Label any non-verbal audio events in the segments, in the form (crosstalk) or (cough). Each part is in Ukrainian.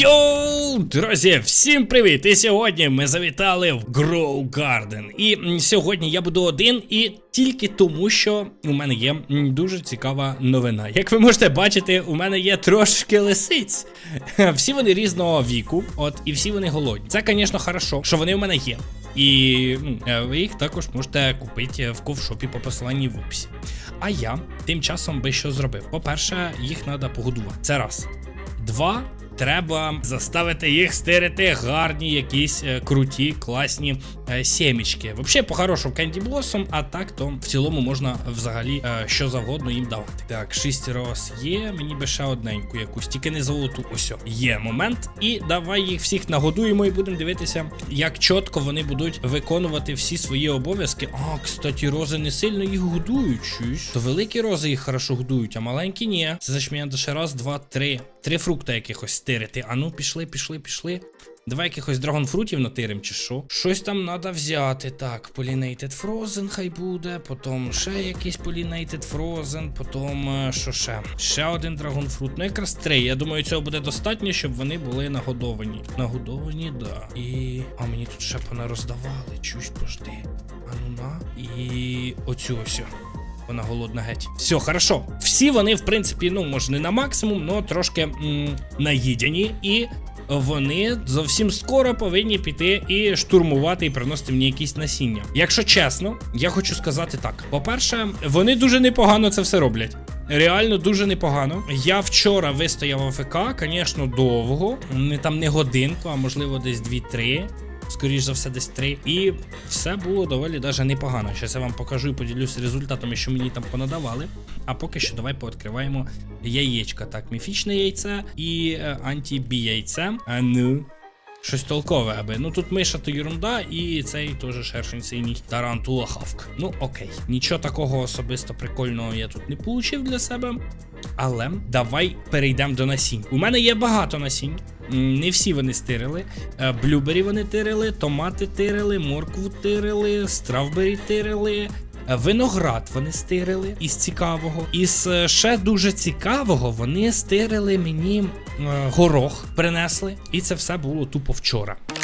Йоу, друзі, всім привіт! І сьогодні ми завітали в Grow Garden. І сьогодні я буду один і тільки тому, що у мене є дуже цікава новина. Як ви можете бачити, у мене є трошки лисиць. (laughs) Всі вони різного віку, от і всі вони голодні. Це, звісно, хорошо, що вони у мене є. І е, ви їх також можете купити в ковшопі по посиланні в описі. А я тим часом би що зробив. По-перше, їх треба погодувати. Це раз. Два. Треба заставити їх стирити гарні, якісь е, круті, класні е, сімічки. Взагалі, по-хорошому Candy Blossom, а так то в цілому можна взагалі е, що завгодно їм давати. Так, шість роз є. Мені би ще одненьку якусь, тільки не золоту. Ось є момент. І давай їх всіх нагодуємо і будемо дивитися, як чітко вони будуть виконувати всі свої обов'язки. А, кстати, рози не сильно їх годують. Чуєш? То великі рози їх хорошо годують, а маленькі ні. Це мені ще раз, два, три. Три фрукта якихось стирити. А ну, пішли, пішли, пішли. Давай якихось драгонфрутів натирим, чи що? Щось там треба взяти. Так, Pollinated Frozen хай буде, потім ще якийсь Pollinated Frozen, потім е, що ще? Ще один драгонфрут. Ну якраз три. Я думаю, цього буде достатньо, щоб вони були нагодовані. Нагодовані, да. І. А мені тут ще понароздавали. Чусь, пожди. А ну на. І оцю ось. Вона голодна геть. Все, хорошо. Всі вони, в принципі, ну, може, не на максимум, але трошки м, наїдені, і вони зовсім скоро повинні піти і штурмувати і приносити мені якісь насіння. Якщо чесно, я хочу сказати так: по-перше, вони дуже непогано це все роблять. Реально дуже непогано. Я вчора вистояв АФК, звісно, довго. Не там не годинку, а можливо десь 2-3. Скоріш за все, десь три. І все було доволі даже непогано. Зараз я вам покажу і поділюся результатами, що мені там понадавали. А поки що давай пооткриваємо яєчка. Так, міфічне яйце і е, анті-бі яйце. А ну. Щось толкове, аби. Ну тут миша то ерунда, і цей теж шершень синій тарантула хавк. Ну окей. Нічого такого особисто прикольного я тут не получив для себе. Але давай перейдемо до насінь. У мене є багато насінь. Не всі вони стирили. Е, Блюбері вони тирили, томати тирили, моркву тирили, стравбері тирили. е, Виноград вони стирили із цікавого. Із е, ще дуже цікавого вони стирили мені горох, принесли, і це все було тупо вчора.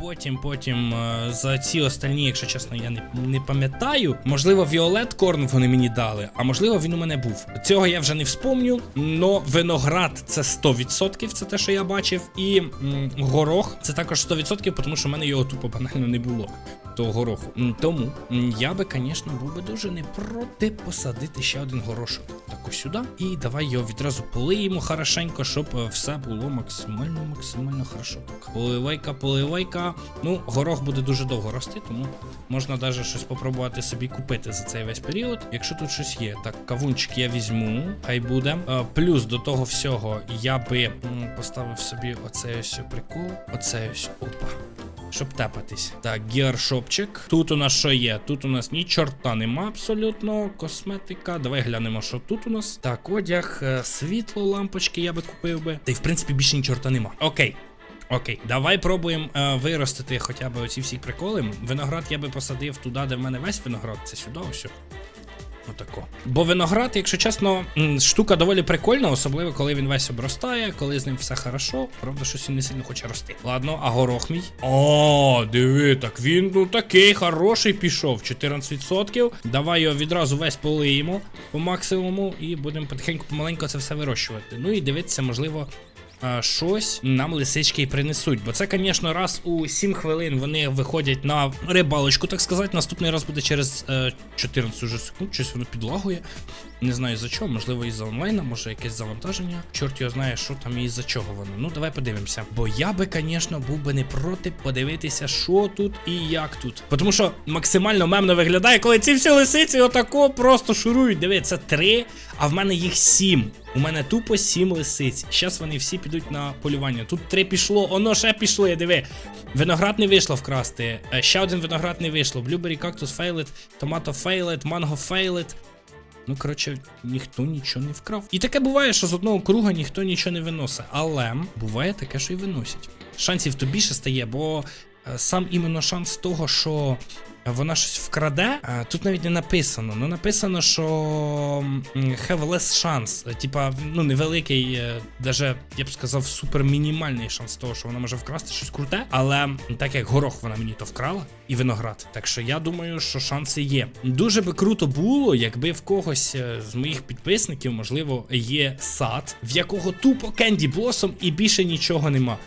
Потім, потім е, за ці остальні, якщо чесно, я не, не пам'ятаю. Можливо, Віолет Корн вони мені дали, а можливо, він у мене був. Цього я вже не вспомню. Но виноград це 100%, це те, що я бачив. І м, горох це також 100%, тому що в мене його тупо банально не було. Того гороху. Тому я би, звісно, був би дуже не проти посадити ще один горошок. Так ось сюди. І давай його відразу полиємо хорошенько, щоб е, все було максимально, максимально хорошо. Так, поливайка, поливайка. Ну, горох буде дуже довго рости, тому можна навіть щось попробувати собі купити за цей весь період. Якщо тут щось є. Так, кавунчик я візьму, хай буде. Е, плюс до того всього я би поставив собі оцей ось прикол. Оцей ось опа. Щоб тепатись. Так, гіаршопчик. Тут у нас що є? Тут у нас ні чорта нема абсолютно. Косметика. Давай глянемо, що тут у нас. Так, одяг, е, світло, лампочки я би купив би. Та й в принципі більше ні чорта нема. Окей. Окей, давай пробуємо е, виростити хоча б оці всі приколи. Виноград я би посадив туди, де в мене весь виноград. Це сюди, ось. Отако. Бо виноград, якщо чесно, штука доволі прикольна, особливо коли він весь обростає, коли з ним все хорошо. Правда, щось він не сильно хоче рости. Ладно, а горох мій. О, диви, так він ну такий хороший пішов. 14%. Давай його відразу весь полиємо по максимуму і будемо потихеньку помаленьку це все вирощувати. Ну і дивитися, можливо, щось нам лисички і принесуть. Бо це, звісно, раз у 7 хвилин вони виходять на рибалочку, так сказати. Наступний раз буде через е, 14 уже секунд, щось воно підлагує. Не знаю за чого, можливо, із-за онлайна, може якесь завантаження. Чорт його знає, що там і за чого воно. Ну, давай подивимося. Бо я би, звісно, був би не проти подивитися, що тут і як тут. Тому що максимально мемно виглядає, коли ці всі лисиці отако просто шурують. Диви, це три, а в мене їх сім. У мене тупо сім лисиць. Зараз вони всі підуть на полювання. Тут три пішло, оно ще пішли, диви. Виноград не вийшло вкрасти. Е, Ще один виноград не вийшло. Блюбері, кактус фейлет, томато фейлет, манго фейлет. Ну, коротше, ніхто нічого не вкрав. І таке буває, що з одного круга ніхто нічого не виносить. Але буває таке, що й виносять. Шансів то більше стає, бо сам іменно шанс того, що вона щось вкраде, е, тут навіть не написано. Ну написано, що have less. Е, Типа, ну, невеликий, е, даже, я б сказав, супер мінімальний шанс того, що вона може вкрасти щось круте. Але так як горох вона мені то вкрала, і виноград. Так що я думаю, що шанси є. Дуже би круто було, якби в когось е, з моїх підписників, можливо, є сад, в якого тупо Кенді Блосом і більше нічого нема.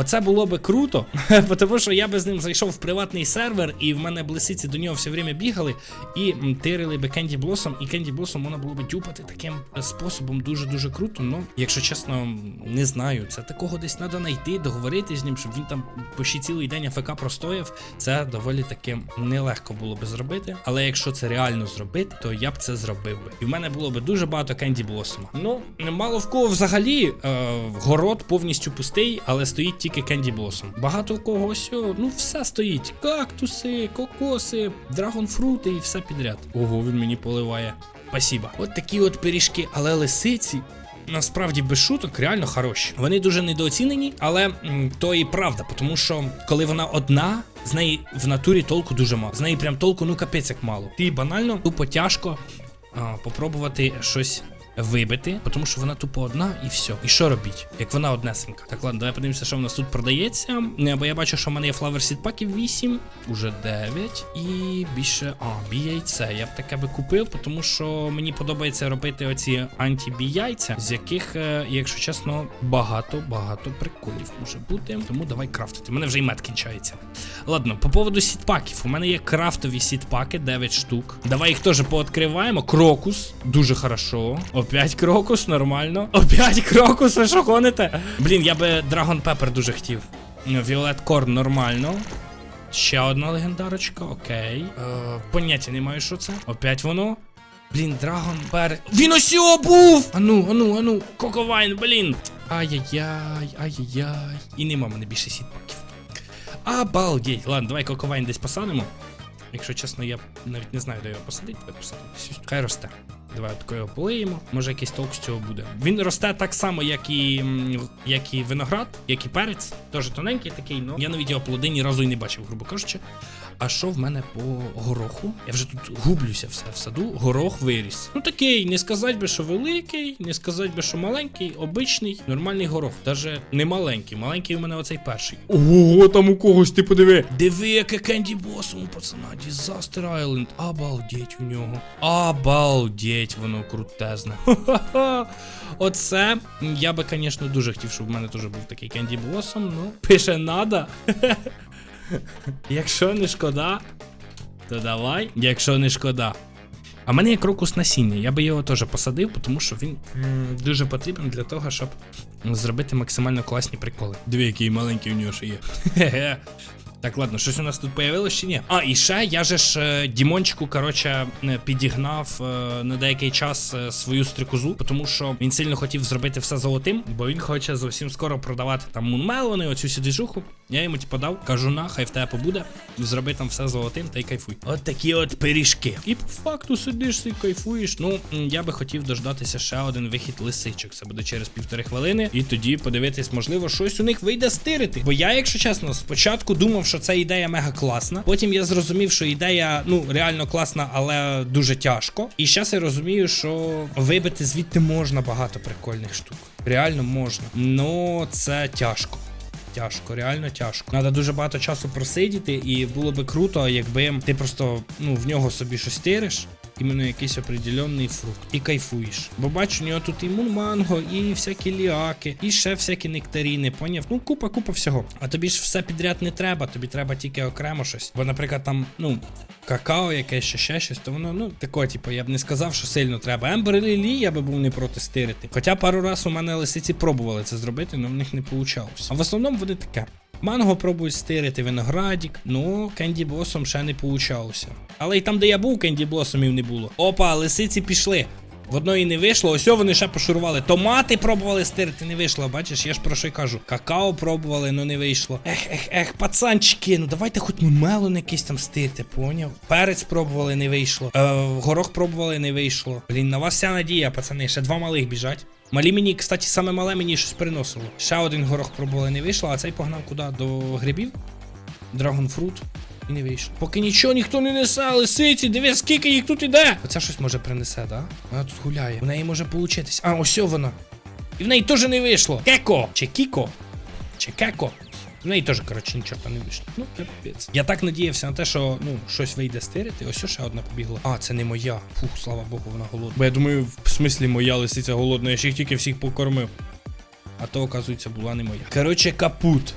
Оце було би круто, (laughs) тому що я би з ним зайшов в приватний сервер, і в мене блисиці до нього все время бігали і тирили би Кенді Блосом, і Кенді Блосом можна було би дюпати таким е, способом дуже-дуже круто. Ну, якщо чесно, не знаю. Це такого десь треба знайти, договоритись з ним, щоб він там почти цілий день АФК простояв. Це доволі таки нелегко було би зробити. Але якщо це реально зробити, то я б це зробив би. І в мене було би дуже багато Кенді Блосома. Ну, мало в кого взагалі е, город повністю пустий, але стоїть тільки Кенді Блосом. Багато у кого ось, ну все стоїть. Кактуси, кокоси, драгонфрути і все підряд. Ого, він мені поливає. Спасибо. От такі от пиріжки, але лисиці. Насправді без шуток реально хороші. Вони дуже недооцінені, але то і правда, тому що коли вона одна, з неї в натурі толку дуже мало. З неї прям толку, ну капець як мало. Ти банально тупо тяжко а, попробувати щось вибити, тому що вона тупо одна і все. І що робіть, як вона однесенька? Так, ладно, давай подивимося, що в нас тут продається. Е, Бо я бачу, що в мене є Flower Seed паків 8, уже 9. І більше. А, бій-яйце. Я б таке би купив, тому що мені подобається робити оці анті-бій-яйця, з яких, е, якщо чесно, багато-багато приколів може бути. Тому давай крафтити. У мене вже і мед кінчається. Ладно, по поводу сітпаків. У мене є крафтові сітпаки, 9 штук. Давай їх теж пооткриваємо. Крокус, дуже хорошо. Опять крокус, нормально. Опять крокус, ви що гоните? Блін, я би Dragon Pepper дуже хотів. Віолет Корн нормально. Ще одна легендарочка, окей. Е, поняття не маю, що це. Опять воно. Блін, Драгон Пер. Він усього був! Ану, ану, ану, Коковайн, блін. Ай-яй-яй, ай-яй-яй. І нема мене більше сітпаків. Обалдеть. Ладно, давай коковайн десь посадимо. Якщо чесно, я навіть не знаю, де його посадити. Хай росте. Давай тако його полиємо. Може якийсь толк з цього буде. Він росте так само, як і, як і виноград, як і перець. Теж тоненький такий, ну я навіть його плоди ні разу і не бачив, грубо кажучи. А що в мене по гороху? Я вже тут гублюся все в саду. Горох виріс. Ну такий, не сказати би, що великий, не сказати би, що маленький, обичний, нормальний горох. Даже не маленький. Маленький у мене оцей перший. Ого, там у когось ти подиви. Диви, яке кенді босом пацана. Disaster Island. Обалдеть у нього. Обалдеть, воно крутезне. Оце я би, звісно, дуже хотів, щоб в мене теж був такий кенді босом. Ну, пише надо. (laughs) Якщо не шкода, то давай. Якщо не шкода. А в мене є крокус насіння, я би його теж посадив, тому що він дуже потрібен для того, щоб зробити максимально класні приколи. Дві, який маленький у нього ще є. (laughs) Так, ладно, щось у нас тут появилось чи ні? А, і ще я же ж е, Дімончику, коротше, е, підігнав е, на деякий час свою стрикозу, тому що він сильно хотів зробити все золотим, бо він хоче зовсім скоро продавати там мунмелони, оцю сідижуху. Я йому типу дав, кажу на, хай в тебе побуде, зроби там все золотим та й кайфуй. От такі от пиріжки. І по факту сидиш і кайфуєш. Ну, я би хотів дождатися ще один вихід лисичок. Це буде через півтори хвилини. І тоді подивитись, можливо, щось у них вийде стирити. Бо я, якщо чесно, спочатку думав, що ця ідея мега класна. Потім я зрозумів, що ідея ну реально класна, але дуже тяжко. І зараз я розумію, що вибити звідти можна багато прикольних штук. Реально можна. Ну це тяжко. Тяжко, реально тяжко. Треба дуже багато часу просидіти, і було би круто, якби ти просто ну в нього собі щось тириш. Іменно якийсь определенний фрукт. І кайфуєш. Бо бачу, у нього тут і мунманго, і всякі ліаки, і ще всякі нектаріни, поняв? Ну, купа, купа всього. А тобі ж все підряд не треба, тобі треба тільки окремо щось. Бо, наприклад, там, ну. Какао, якесь ще ще щось, то воно, ну, таке, типу, я б не сказав, що сильно треба. Ембер Лілі я би був не проти стирити. Хоча пару раз у мене лисиці пробували це зробити, але в них не вийшло. А в основному вони таке. Манго пробують стирити, виноградік, ну, Кенді Блосом ще не получалося. Але й там, де я був, Кенді Блосомів не було. Опа, лисиці пішли. В одної не вийшло, ось вони ще пошурували. Томати пробували стирити, не вийшло. Бачиш, я ж про що й кажу. Какао пробували, ну не вийшло. Ех, ех, ех, пацанчики, ну давайте хоч мелон якийсь там стирте, поняв? Перець пробували, не вийшло. Е, горох пробували, не вийшло. Блін, на вас вся надія, пацани, ще два малих біжать. Малі мені, кстати, саме мале мені щось приносило. Ще один горох пробували, не вийшло, а цей погнав куди? До грибів? Драгонфрут. І не вийшло. Поки нічого ніхто не несе, лисиці, дивись, скільки їх тут іде. Оця щось може принесе, да? Вона тут гуляє. В неї може получитись. А, ось вона. І в неї теж не вийшло. Кеко! Чи Кіко? Чи Кеко? В неї теж, коротше, нічого не вийшло. Ну, капець. Я так надіявся на те, що ну, щось вийде стирити. Ось ще одна побігла. А, це не моя. Фух, слава Богу, вона голодна. Бо я думаю, в смислі моя лисиця голодна, я ж їх тільки всіх покормив. А то, оказується, була не моя. Коротше, капут.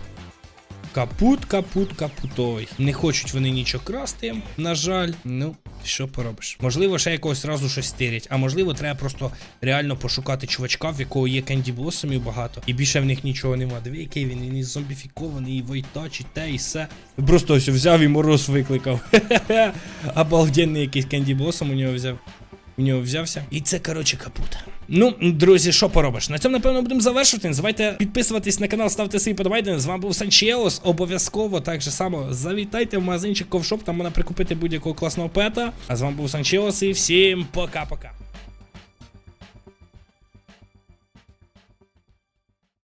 Капут, капут, капутовий. Не хочуть вони нічого красти, на жаль. Ну, що поробиш? Можливо, ще якогось разу щось стирять, а можливо, треба просто реально пошукати чувачка, в якого є кенді блосомів багато, і більше в них нічого нема. Диви, який він, він і зомбіфікований, і войтач, і те, і все. Просто ось взяв і мороз викликав. (laughs) Обалденний якийсь кенді блосом у нього взяв. У нього взявся. І це, коротше, капут. Ну, друзі, що поробиш? На цьому, напевно, будемо завершувати. Не забувайте підписуватись на канал, ставте свої подобайки. З вами був Санчелос. Обов'язково так же само завітайте в магазинчик Ковшоп, там можна прикупити будь-якого класного пета. А з вами був Санчелос і всім пока-пока.